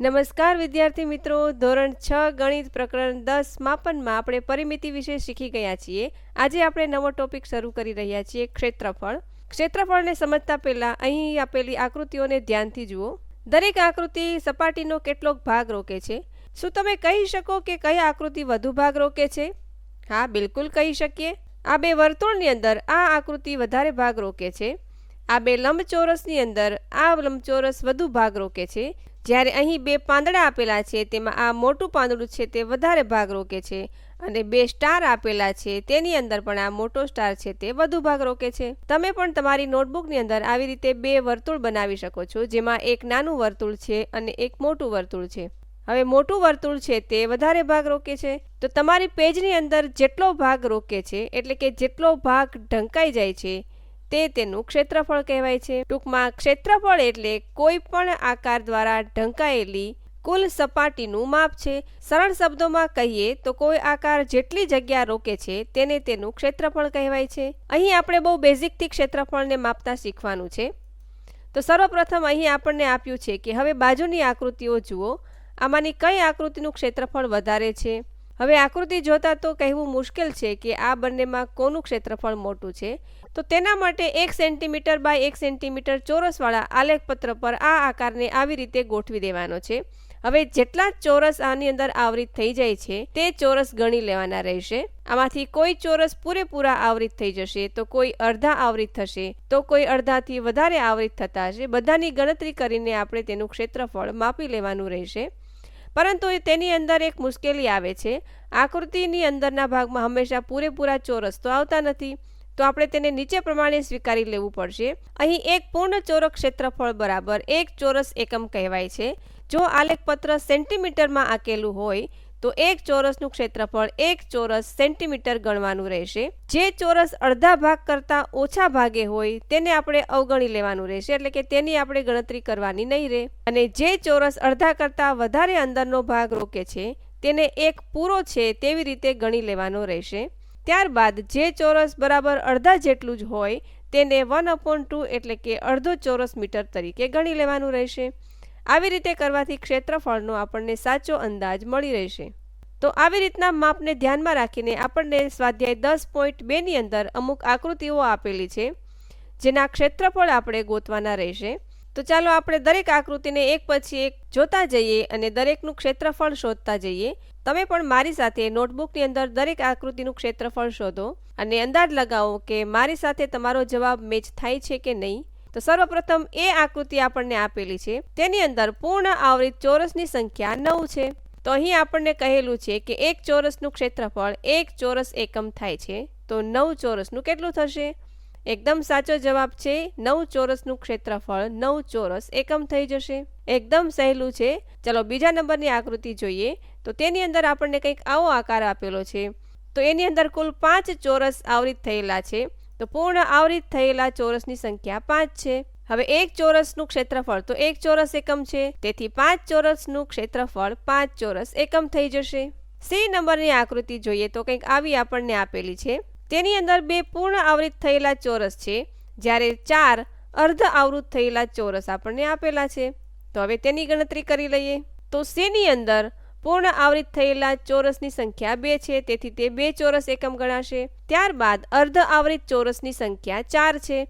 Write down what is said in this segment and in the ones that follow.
નમસ્કાર, વિદ્યાર્થી મિત્રો. ધોરણ છ, ગણિત પ્રકરણ દસ માપનમાં આપણે પરિમિતિ વિશે શીખી ગયા છીએ. આજે આપણે નવો ટોપિક શરૂ કરી રહ્યા છીએ, ક્ષેત્રફળ. ક્ષેત્રફળને સમજતા પહેલાં અહીં આપેલી આકૃતિઓને ધ્યાનથી જુઓ. દરેક આકૃતિ સપાટીનો કેટલોક ભાગ રોકે છે? શું તમે કહી શકો કે કઈ આકૃતિ વધુ ભાગ રોકે છે? હા, બિલકુલ કહી શકીએ. આ બે વર્તુળની અંદર આ આકૃતિ વધારે ભાગ રોકે છે. આ બે લંબચોરસની અંદર આ લંબચોરસ વધુ ભાગ રોકે છે. જ્યારે અહીં બે પાંદડા આપેલા છે, તેમાં આ મોટું પાંદડું છે તે વધારે ભાગ રોકે છે અને બે સ્ટાર આપેલા છે તેની અંદર પણ આ મોટો સ્ટાર છે તે વધુ ભાગ રોકે છે. તમે પણ તમારી નોટબુકની અંદર આવી રીતે બે વર્તુળ બનાવી શકો છો, જેમાં એક નાનું વર્તુળ છે અને એક મોટું વર્તુળ છે. હવે મોટું વર્તુળ છે તે વધારે ભાગ રોકે છે. તો તમારી પેજની અંદર જેટલો ભાગ રોકે છે, એટલે કે જેટલો ભાગ ઢંકાઈ જાય છે તે તેનું ક્ષેત્રફળ કહેવાય છે. ટૂંકમાં ક્ષેત્રફળ એટલે કોઈ પણ આકાર દ્વારા ઢંકાયેલી કુલ સપાટીનું માપ છે. સરળ શબ્દોમાં કહીએ તો કોઈ આકાર જેટલી જગ્યા રોકે છે તેને તેનું ક્ષેત્રફળ કહેવાય છે. અહીં આપણે બહુ બેઝિકથી ક્ષેત્રફળને માપતા શીખવાનું છે. તો સર્વપ્રથમ અહીં આપણને આપ્યું છે કે હવે બાજુની આકૃતિઓ જુઓ. આમાંની કઈ આકૃતિનું ક્ષેત્રફળ વધારે છે? હવે આકૃતિ જોતા તો કહેવું મુશ્કેલ છે કે આ બંનેમાં કોનું ક્ષેત્રફળ મોટું છે? તો તેના માટે એક સેન્ટીમીટર બાય એક સેન્ટીમીટર ચોરસવાળા આલેખપત્ર પર આ આકારને આવી રીતે ગોઠવી દેવાનો છે. હવે જેટલા ચોરસ આની અંદર આવરિત થઈ જાય છે, તે ચોરસ ગણી લેવાના રહેશે. આમાંથી કોઈ ચોરસ પૂરેપૂરા આવરિત થઈ જશે, તો કોઈ અડધા આવરિત થશે, તો કોઈ અડધાથી વધારે આવરિત થતા હશે. બધાની ગણતરી કરીને આપણે તેનું ક્ષેત્રફળ માપી લેવાનું રહેશે. પરંતુ તેની અંદર એક મુશ્કેલી આવે છે. આકૃતિની અંદરના ભાગમાં હંમેશા પૂરેપૂરા ચોરસ તો આવતા નથી, તો આપણે તેને નીચે પ્રમાણે સ્વીકારી લેવું પડશે. અહીં એક પૂર્ણ ચોરસ ક્ષેત્રફળ બરાબર એક ચોરસ એકમ કહેવાય છે. જો આલેખપત્ર સેન્ટીમીટરમાં આકેલું હોય તો એક ચોરસનું ક્ષેત્રફળ એક ચોરસ સેન્ટીમીટર ગણવાનું રહેશે. જે ચોરસ અડધા ભાગ કરતાં ઓછા ભાગે હોય તેને આપણે અવગણી લેવાનું રહેશે, એટલે કે તેની આપણે ગણતરી કરવાની નહીં રહે અને જે ચોરસ અડધા કરતાં વધારે અંદરનો ભાગ રોકે છે, તેને એક પૂરો છે તેવી રીતે ગણી લેવાનો રહેશે. ત્યારબાદ જે ચોરસ બરાબર અડધા જેટલું જ હોય, તેને વન અપોન ટુ એટલે કે અડધો ચોરસ મીટર તરીકે ગણી લેવાનું રહેશે. આવી રીતે કરવાથી ક્ષેત્રફળનો આપણને સાચો અંદાજ મળી રહેશે. તો આવી રીતના માપને ધ્યાનમાં રાખીને આપણને સ્વાધ્યાય દસ પોઈન્ટ બેની અંદર અમુક આકૃતિઓ આપેલી છે, જેના ક્ષેત્રફળ આપણે ગોતવાના રહેશે. તો ચાલો આપણે દરેક આકૃતિને એક પછી એક જોતા જઈએ અને દરેકનું ક્ષેત્રફળ શોધતા જઈએ. તમે પણ મારી સાથે નોટબુકની અંદર દરેક આકૃતિનું ક્ષેત્રફળ શોધો અને અંદાજ લગાવો કે મારી સાથે તમારો જવાબ મેચ થાય છે કે નહીં. તો સર્વપ્રથમ એ આકૃતિ આપણને આપેલી છે. તેની અંદર પૂર્ણ આવૃત ચોરસની સંખ્યા નવ છે. તો અહીં આપણને કહેલું છે કે એક ચોરસનું ક્ષેત્રફળ એક ચોરસ એકમ થાય છે, તો નવ ચોરસનું કેટલું થશે? એકદમ સાચો જવાબ છે, નવ ચોરસનું ક્ષેત્રફળ નવ ચોરસ એકમ થઈ જશે. એકદમ સહેલું છે. ચલો બીજા નંબરની આકૃતિ જોઈએ. તો તેની અંદર આપણને કંઈક આવો આકાર આપેલો છે. તો એની અંદર કુલ પાંચ ચોરસ આવરિત થયેલા છે. તો પૂર્ણ આવરિત થયેલા ચોરસની સંખ્યા પાંચ છે. હવે એક ચોરસનું ક્ષેત્રફળ તો એક ચોરસ એકમ છે. તેથી પાંચ ચોરસનું ક્ષેત્રફળ પાંચ ચોરસ એકમ થઈ જશે. સી નંબરની આકૃતિ જોઈએ તો કંઈક આવી આપણને આપેલી છે. તેની અંદર બે પૂર્ણ આવૃત થયેલા ચોરસ છે, જ્યારે ચાર અર્ધ આવૃત થયેલા ચોરસ આપણને આપેલા છે. તો હવે તેની ગણતરી કરી લઈએ. તો સીની અંદર પૂર્ણ આવૃત થયેલા ચોરસની સંખ્યા બે છે, તેથી તે બે ચોરસ એકમ ગણાશે. ત્યારબાદ અર્ધ આવૃત ચોરસની સંખ્યા ચાર છે.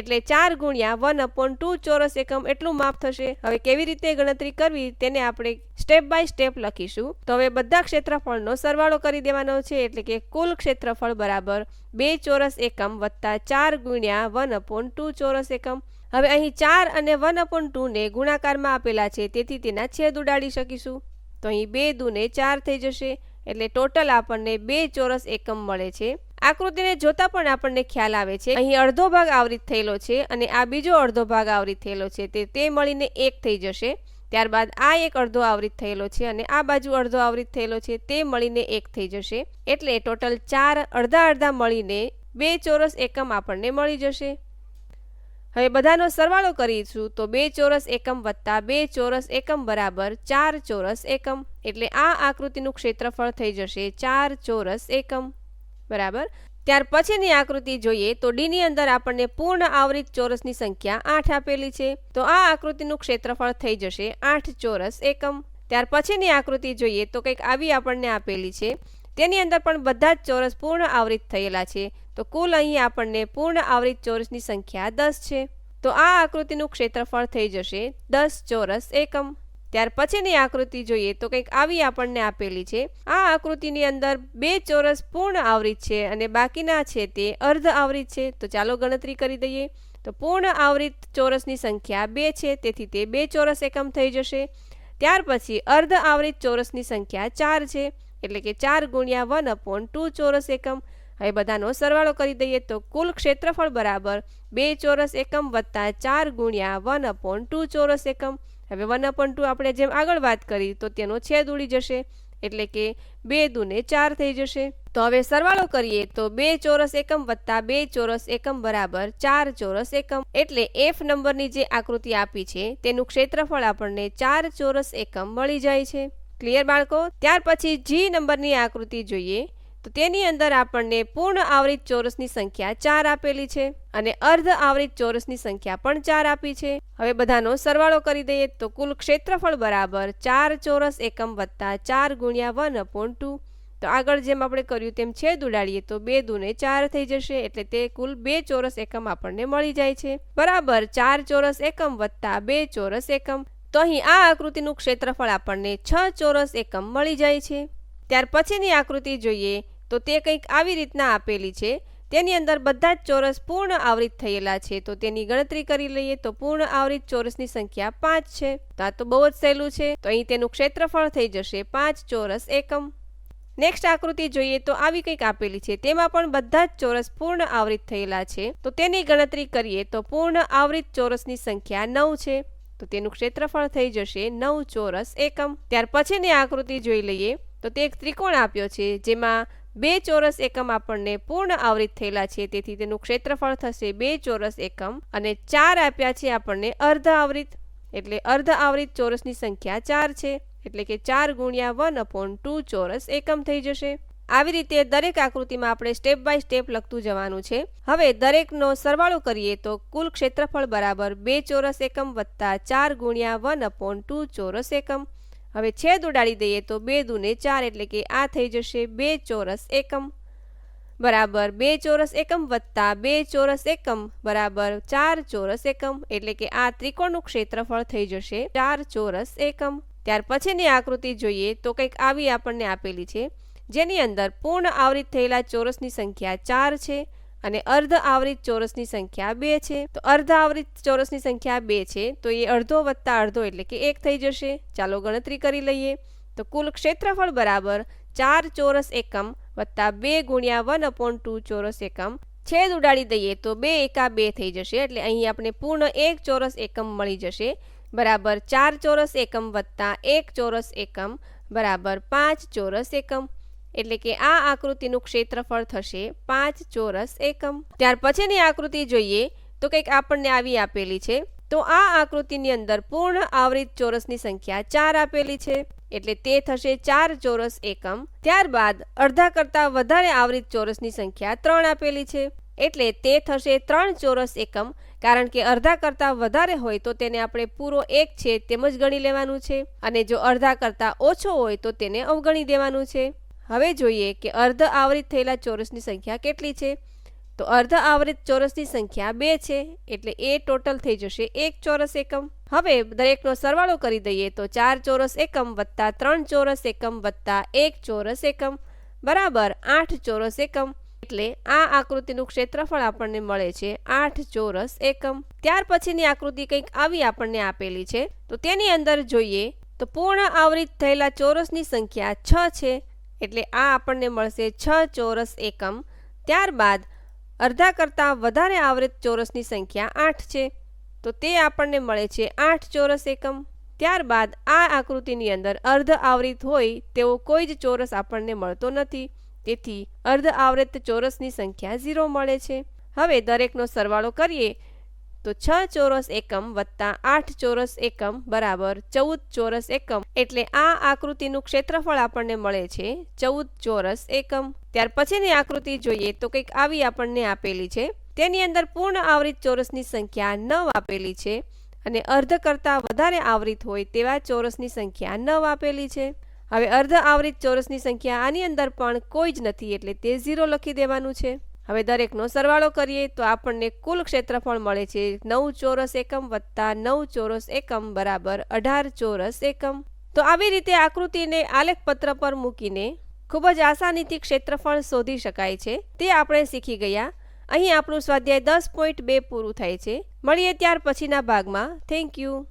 એટલે ચાર ગુણ્યા વન અપોન ટુ ચોરસ એકમ એટલું માપ થશે. હવે કેવી રીતે ગણતરી કરવી તેને આપણે સ્ટેપ બાય સ્ટેપ લખીશું. તો હવે બધા ક્ષેત્રફળનો સરવાળો કરી દેવાનો છે એટલે કે કુલ ક્ષેત્રફળ બરાબર બે ચોરસ એકમ વત્તા ચાર ગુણ્યા વન અપોન ટુ ચોરસ એકમ. હવે અહીં ચાર અને વન અપોન ટુને ગુણાકારમાં આપેલા છે, તેથી તેના છેદ ઉડાડી શકીશું. તો અહીં બે દૂને ચાર થઈ જશે, એટલે ટોટલ આપણને બે ચોરસ એકમ મળે છે. આકૃતિને જોતા પણ આપણને ખ્યાલ આવે છે. અહીં અડધો ભાગ આવરિત થયેલો છે અને આ બીજો અડધો ભાગ આવરિત થયેલો છે. તે તે મળીને એક થઈ જશે. ત્યારબાદ આ એક અડધો આવરિત થયેલો છે અને આ બાજુ અડધો આવરિત થયેલો છે. તે મળીને એક થઈ જશે. એટલે ટોટલ ચાર અડધા અડધા મળીને બે ચોરસ એકમ આપણને મળી જશે. હવે બધાનો સરવાળો કરીશું તો બે ચોરસ એકમ વત્તા બે ચોરસ એકમ બરાબર ચાર ચોરસ એકમ. એટલે આ આકૃતિનું ક્ષેત્રફળ થઈ જશે ચાર ચોરસ એકમ. બરાબર? ત્યાર પછીની આકૃતિ જોઈએ તો ડીની અંદર આપણને પૂર્ણ આવરિત ચોરસની સંખ્યા આઠ આપેલી છે. તો આ આકૃતિનું ક્ષેત્રફળ થઈ જશે આઠ ચોરસ એકમ. ત્યાર પછીની આકૃતિ જોઈએ તો કંઈક આવી આપણને આપેલી છે. તેની અંદર પણ બધા જ ચોરસ પૂર્ણ આવરિત થયેલા છે. તો કુલ અહીં આપણને પૂર્ણ આવરિત ચોરસની સંખ્યા દસ છે. તો આ આકૃતિનું ક્ષેત્રફળ થઈ જશે દસ ચોરસ એકમ. ત્યાર પછીની આકૃતિ જોઈએ તો કંઈક આવી આપણને આપેલી છે. આ આકૃતિની અંદર બે ચોરસ પૂર્ણ આવરિત છે અને બાકીના છે તે અર્ધ આવરિત છે. તો ચાલો ગણતરી કરી દઈએ. તો પૂર્ણ આવરિત ચોરસની સંખ્યા બે છે, તેથી તે બે ચોરસ એકમ થઈ જશે. ત્યાર પછી અર્ધ આવરિત ચોરસની સંખ્યા ચાર છે, એટલે કે ચાર ગુણ્યા વન અપોન ટુ ચોરસ એકમ. હવે બધાનો સરવાળો કરી દઈએ તો કુલ ક્ષેત્રફળ બરાબર બે ચોરસ એકમ વત્તા ચાર ગુણ્યા વન અપોન ટુ ચોરસ એકમ. હવે વન અપોન ટુ આપણે જેમ આગળ વાત કરી, તો તેનો છેદ ઉડી જશે, એટલે કે બે દુને ચાર થઈ જશે. તો હવે સરવાળો કરીએ, તો બે ચોરસ એકમ વત્તા બે ચોરસ એકમ બરાબર ચાર ચોરસ એકમ. એટલે એફ નંબરની જે આકૃતિ આપી છે, તેનું ક્ષેત્રફળ આપણને ચાર ચોરસ એકમ મળી જાય છે. ક્લિયર બાળકો? ત્યાર પછી જી નંબરની આકૃતિ જોઈએ. તો તેની અંદર આપણને પૂર્ણ આવરિત ચોરસની સંખ્યા ચાર આપેલી છે અને અર્ધ આવરિત ચોરસની સંખ્યા પણ ચાર આપી છે. હવે બધાનો સરવાળો કરી દઈએ તો કુલ ક્ષેત્રફળ બરાબર ચાર ચોરસ એકમ વત્તા ચાર ગુણ્યા વન અપોન ટુ. તો આગળ જેમ આપણે કર્યું તેમ છેદ ઉડાડીએ તો બે દુને ચાર થઈ જશે એટલે તે કુલ બે ચોરસ એકમ આપણને મળી જાય છે. બરાબર ચાર ચોરસ એકમ વત્તા બે ચોરસ એકમ. તો અહીં આ આકૃતિનું ક્ષેત્રફળ આપણને છ ચોરસ એકમ મળી જાય છે. ત્યાર પછીની આકૃતિ જોઈએ તો તે કંઈક આવી રીતના આપેલી છે. તેની અંદર બધા જ ચોરસ પૂર્ણ આવરિત થયેલા છે. તો તેની ગણતરી કરી લઈએ તો પૂર્ણ આવરિત ચોરસની સંખ્યા પાંચ છે. તો આ તો બહુ જ સહેલું છે. તો અહીં તેનું ક્ષેત્રફળ થઈ જશે પાંચ ચોરસ એકમ. નેક્સ્ટ આકૃતિ જોઈએ તો આવી કંઈક આપેલી છે. તેમાં પણ બધા જ ચોરસ પૂર્ણ આવરિત થયેલા છે. તો તેની ગણતરી કરીએ તો પૂર્ણ આવરિત ચોરસની સંખ્યા નવ છે. તો તેનું ક્ષેત્રફળ થઈ જશે નવ ચોરસ એકમ. ત્યાર પછીની આકૃતિ જોઈ લઈએ. તો તે એક ત્રિકોણ આપ્યો છે, જેમાં બે ચોરસ એકમ આપણને પૂર્ણ આવરિત થયેલા છે, તેથી તેનું ક્ષેત્રફળ થશે બે ચોરસ એકમ અને ચાર આપ્યા છે આપણને અર્ધ આવરિત. એટલે અર્ધ આવરિત ચોરસની સંખ્યા ચાર છે, એટલે કે ચાર ગુણ્યા વન અપોન ટુ ચોરસ એકમ થઈ જશે. આવી રીતે દરેક આકૃતિમાં આપણે સ્ટેપ બાય સ્ટેપ લખતું જવાનું છે. હવે દરેકનો સરવાળો કરીએ તો કુલ ક્ષેત્રફળ બરાબર બે ચોરસ એકમ વત્તા ચાર ગુણ્યા વન અપોન ટુ ચોરસ એકમ. હવે છેદ ઉડાડી દઈએ તો બે દૂને ચાર એટલે કે આ થઈ જશે બે ચોરસ એકમ. બરાબર બે ચોરસ એકમ વત્તા બે ચોરસ એકમ બરાબર ચાર ચોરસ એકમ એટલે કે આ ત્રિકોણનું ક્ષેત્રફળ થઈ જશે ચાર ચોરસ એકમ. ત્યાર પછીની આકૃતિ જોઈએ તો કંઈક આવી આપણને આપેલી છે. જેની અંદર પૂર્ણ આવરિત થયેલા ચોરસની સંખ્યા ચાર છે. અને અર્ધ આવરિત ચોરસની સંખ્યા બે છે. તો અર્ધ આવરિત ચોરસની સંખ્યા બે છે, તો એ અડધો વત્તા અડધો એટલે કે એક થઈ જશે. ચાલો ગણતરી કરી લઈએ. તો કુલ ક્ષેત્રફળ બરાબર ચાર ચોરસ એકમ વત્તા બે ગુણ્યા વન અપોન ટુ ચોરસ એકમ. છેદ ઉડાડી દઈએ તો બે એકા બે થઈ જશે, એટલે અહીં આપણે પૂર્ણ એક ચોરસ એકમ મળી જશે. બરાબર ચાર ચોરસ એકમ વત્તા એક ચોરસ એકમ. બરાબર પાંચ ચોરસ એકમ. એટલે કે આ આકૃતિનું ક્ષેત્રફળ થશે પાંચ ચોરસ એકમ. ત્યાર પછીની આકૃતિ જોઈએ તો કંઈક આપણને આવી આપેલી છે. તો આ આકૃતિની અંદર પૂર્ણ આવૃત ચોરસની સંખ્યા ચાર આપેલી છે. એટલે તે થશે ચાર ચોરસ એકમ. ત્યારબાદ અડધા કરતાં વધારે આવૃત ચોરસની સંખ્યા ત્રણ આપેલી છે. એટલે તે થશે ત્રણ ચોરસ એકમ, કારણ કે અડધા કરતાં વધારે હોય તો તેને આપણે પૂરો એક છે તેમ જ ગણી લેવાનું છે. અને જો અડધા કરતાં ઓછો હોય તો તેને અવગણી દેવાનું છે. હવે જોઈએ કે અર્ધ આવરિત થયેલા ચોરસની સંખ્યા કેટલી છે? તો અર્ધ આવરિત ચોરસની સંખ્યા બે છે, એટલે એ ટોટલ થઈ જશે એક ચોરસ એકમ. હવે દરેકનો સરવાળો કરી દઈએ તો ચાર ચોરસ એકમ વત્તા ત્રણ ચોરસ એકમ વત્તા એક ચોરસ એકમ બરાબર આઠ ચોરસ એકમ. એટલે આ આકૃતિનું ક્ષેત્રફળ આપણને મળે છે આઠ ચોરસ એકમ. ત્યાર પછીની આકૃતિ કંઈક આવી આપણને આપેલી છે. તો તેની અંદર જોઈએ તો પૂર્ણ આવરિત થયેલા ચોરસની સંખ્યા છ છે. એટલે આ આપણને મળશે છ ચોરસ એકમ. ત્યારબાદ અડધા કરતાં વધારે આવૃત ચોરસની સંખ્યા આઠ છે. તો તે આપણને મળે છે આઠ ચોરસ એકમ. ત્યારબાદ આ આકૃતિની અંદર અર્ધ આવૃત હોય તેવો કોઈ જ ચોરસ આપણને મળતો નથી. તેથી અર્ધ આવૃત ચોરસની સંખ્યા ઝીરો મળે છે. હવે દરેકનો સરવાળો કરીએ. તો છ ચોરસ એકમ વત્તા આઠ ચોરસ એકમ બરાબર ચૌદ ચોરસ એકમ. એટલે આ આકૃતિનું ક્ષેત્રફળ આપણને મળે છે ચૌદ ચોરસ એકમ. ત્યાર પછીની આકૃતિ જોઈએ તો કંઈક આવી આપણને આપેલી છે. તેની અંદર પૂર્ણ આવૃત ચોરસની સંખ્યા નવ આપેલી છે અને અર્ધ કરતાં વધારે આવૃત હોય તેવા ચોરસની સંખ્યા નવ આપેલી છે. હવે અર્ધ આવૃત ચોરસની સંખ્યા આની અંદર પણ કોઈ જ નથી એટલે તે ઝીરો લખી દેવાનું છે. હવે દરેકનો સરવાળો કરીએ તો આપણને કુલ ક્ષેત્રફળ મળે છે નવ ચોરસ એકમ વત્તા નવ ચોરસ એકમ બરાબર અઢાર ચોરસ એકમ. તો આવી રીતે આકૃતિને આલેખપત્ર પર મૂકીને ખૂબ જ આસાનીથી ક્ષેત્રફળ શોધી શકાય છે. તે આપણે શીખી ગયા. અહીં આપણું સ્વાધ્યાય દસ પોઈન્ટ બે પૂરું થાય છે. મળીએ ત્યાર પછીના ભાગમાં. Thank you.